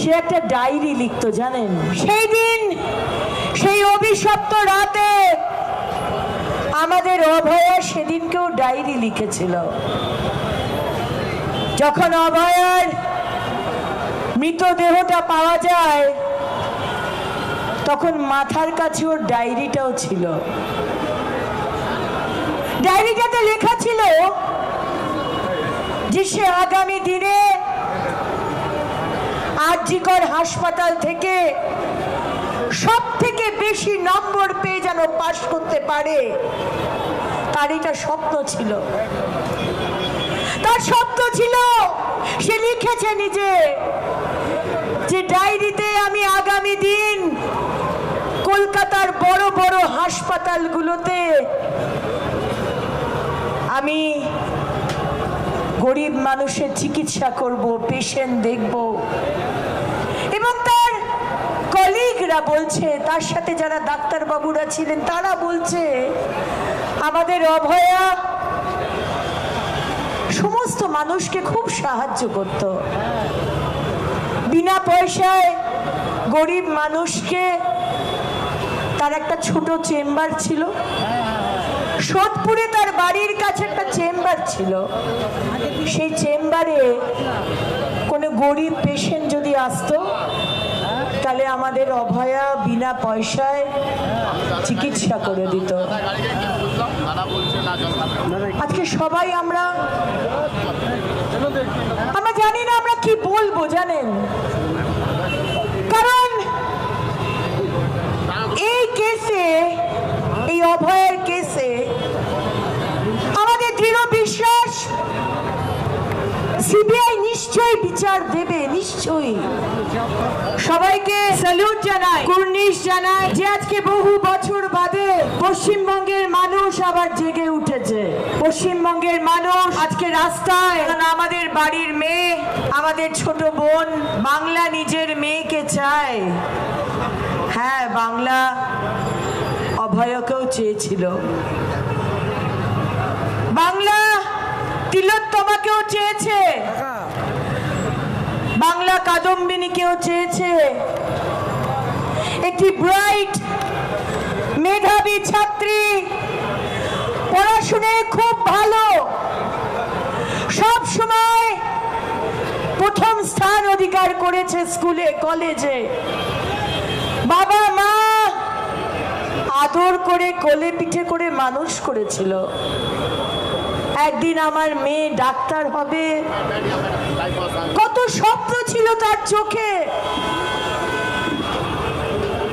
সে একটা ডায়েরি লিখতো, জানেন? সেই দিন সেই অভিশপ্ত রাতে আমাদের অভয়া সেদিনকেও ডায়েরি লিখেছিল। যখন অভয়ার মৃতদেহটা পাওয়া যায়, তখন মাথার কাছে ওর ডায়েরিটাও ছিল। ডায়েরিটাতে লেখা ছিল যে সে আগামী দিনে আরজিকর হাসপাতাল থেকে সব থেকে বেশি নম্বর পেয়ে যেন পাশ করতে পারে, তার এটা স্বপ্ন ছিল। তার স্বপ্ন ছিল, সে লিখেছে নিজে যে ডায়েরিতে আমি আগামী দিন কলকাতার বড় বড় হাসপাতালগুলোতে আমি গরিব মানুষের চিকিৎসা করব পেশেন্ট দেখব। এবং তার কলিগরা বলছে, তার সাথে যারা ডাক্তারবাবুরা ছিলেন, তারা বলছে, আমাদের অভয়া সমস্ত মানুষকে খুব সাহায্য করত। বিনা পয়সায় গরিব মানুষকে তার একটা ছোট চেম্বার ছিল। সোদপুরে তার বাড়ির কাছে একটা চেম্বার ছিল। সেই চেম্বারে কোনো গরিব পেশেন্ট যদি আসতো, তাহলে আমাদের অভয়া বিনা পয়সায় চিকিৎসা করে দিত। আজকে সবাই আমরা আমরা জানি না আমরা কি বলব, জানেন? কারণ এই কেসে এই অভয়ের কেসে আমাদের দৃঢ় বিশ্বাস সিবিআই নিশ্চয়ই বিচার দেবে নিশ্চয়ই। সবাইকে স্যালুট জানাই, কুর্নিশ জানাই যে আজকে বহু বছর বাদে পশ্চিমবঙ্গের মানুষ আবার জেগে উঠেছে। পশ্চিমবঙ্গের মানুষ আজকে রাস্তায় আমাদের বাড়ির মেয়ে, আমাদের ছোট বোন বাংলা নিজের মেয়েকে চায়। হ্যাঁ বাংলা অভয়কেও চেয়েছিল। বাংলা তিলোত্তমাকেও চেয়েছে। বাংলা কাদম্বিনীকেও চেয়েছে। একটি ব্রাইট মেধাবী ছাত্রী। পড়াশুনায় খুব ভালো। সব সময় প্রথম স্থান অধিকার করেছে স্কুলে, কলেজে। বাবা মা আদর করে, কোলে পিঠে করে মানুষ করেছিল। একদিন আমার মেয়ে ডাক্তার হবে। ছিল তার চোখে।